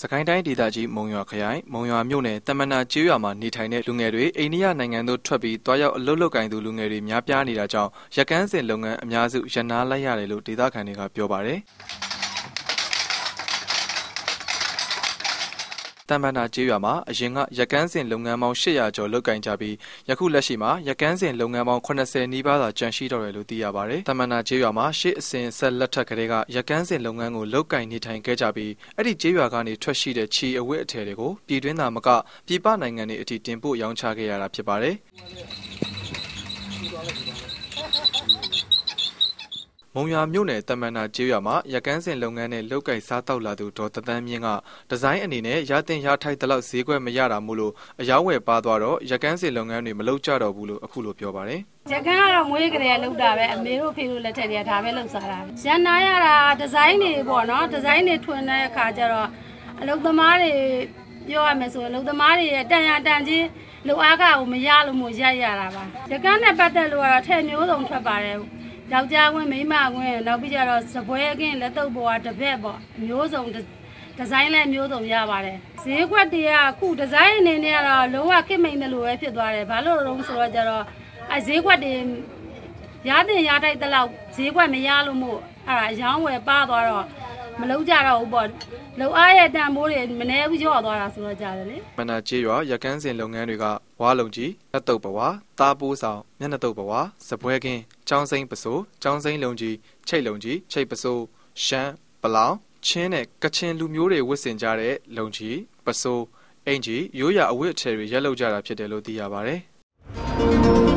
စကိုင်းတိုင်းဒေသကြီးမုံရွာခရိုင်မုံရွာမြို့နယ်တမနာကျေးရွာမှာနေထိုင်တဲ့လူငယ်တွေအိန္ဒိယနိုင်ငံသို့ထွက်ပြီးတွားရောက်အလုပ်လုပ်ကိုင်သူလူငယ်တွေများပြားနေတာကြောင့်ရကန်းစင်လုပ်ငန်းအများစုရပ်နားလိုက်ရတယ်လို့ဒေသခံတွေကပြောပါတယ်။ တမန်နာကျေးရွာမှာအရင်ကရကန်းစင်လုပ်ငန်းပေါင်း800ကျော်လုပ်ကင်ကြပြီးယခုလက်ရှိမှာရကန်းစင်လုပ်ငန်းပေါင်း80နီးပါးသာကျန်ရှိတော့တယ်လို့သိရပါတယ်။တမန်နာကျေးရွာမှာရှေ့အစဉ်ဆက်လက်ထက်ကလေးကရကန်းစင်လုပ်ငန်းကိုလုပ်ကင်နေထိုင်ခဲ့ကြပြီးအဲ့ဒီကျေးရွာကနေထွက်ရှိတဲ့ချီအဝတ်အထည်တွေကိုပြည်တွင်းသားမကပြည်ပနိုင်ငံတွေအထိတင်ပို့ရောင်းချခဲ့ရတာဖြစ်ပါတယ်။ မုံရွာမြို့နယ်တမန်နာကျေးရွာမှာရကန်းစင်လုပ်ငန်းနဲ့လုပ်ကိုင်စားတောက်လာသူဒေါ်တသန်းမြင့်ကဒီဇိုင်းအနေနဲ့ရတင်ရထိုက်တဲ့လောက်ဈေးကွက်မရတာမို့လို့အယောင်းဝယ်ပါသွားတော့ရကန်းစင်လုပ်ငန်းတွေမလုပ်ကြတော့ဘူးလို့အခုလိုပြောပါတယ်။ရကန်းကတော့မွေးကလေးလောက်တာပဲအမေတို့ဖေတို့လက်ထက်တွေကဒါပဲလောက်စားတာ။ရန်နာရတာဒီဇိုင်းတွေပေါ့နော်ဒီဇိုင်းတွေထွင်တဲ့အခါကျတော့အလုပ်သမားတွေပြောရမယ်ဆိုရင်အလုပ်သမားတွေရဲ့တန်ရတန်ချင်းလူအားကကိုမရလို့မို့ရိုက်ရတာပါ။ရကန်းနဲ့ပတ်သက်လို့ကတော့ထဲမျိုးစုံထွက်ပါတယ်။ ယောက်ျားဝင်မိန်းမဝင်နောက်ပြီးကြတော့စပွဲကင်းလက်တုပ်ပေါ်ကတပည့်ပေါ့မျိုးစုံဒီဇိုင်းလည်းမျိုးစုံရပါတယ်ဈေးကွက်တွေကအခုဒီဇိုင်းအနေနဲ့ကတော့လုံးဝခစ်မိန်တယ်လို့ပဲဖြစ်သွားတယ်ဘာလို့လဲဆိုတော့ကြတော့အဲဈေးကွက်တွေရတဲ့ရတိုက်တဲ့လောက်ဈေးကွက်မရလို့မို့အဲ့ဒါရောင်းဝယ်ပါသွားတော့မလုံးကြတော့ဘူးပေါ့လုံအားရဲ့တန်ဖိုးတွေမနေဘူးကြော့သွားတာဆိုတော့ကြားတယ်လေမနာကျေးရွာရကန်းစင်လုပ်ငန်းတွေကဝါလုံကြီးလက်တုပ်ဘဝတားပိုးဆောင်မျက်နှာတုပ်ဘဝစပွဲကင်း ចောင်းစိမ့်ပစိုးចောင်းစိမ့်လုံကြီးချိတ်လုံကြီးချိတ်ပစိုးရှမ်းပလောင်ချင်းနဲ့ကချင်လူမျိုးတွေဝတ်ဆင်ကြတဲ့လုံကြီးပစိုးအင်ကြီးရိုးရာအဝတ်အထည်တွေရက်လောက်ကြတာဖြစ်တယ်လို့သိရပါတယ်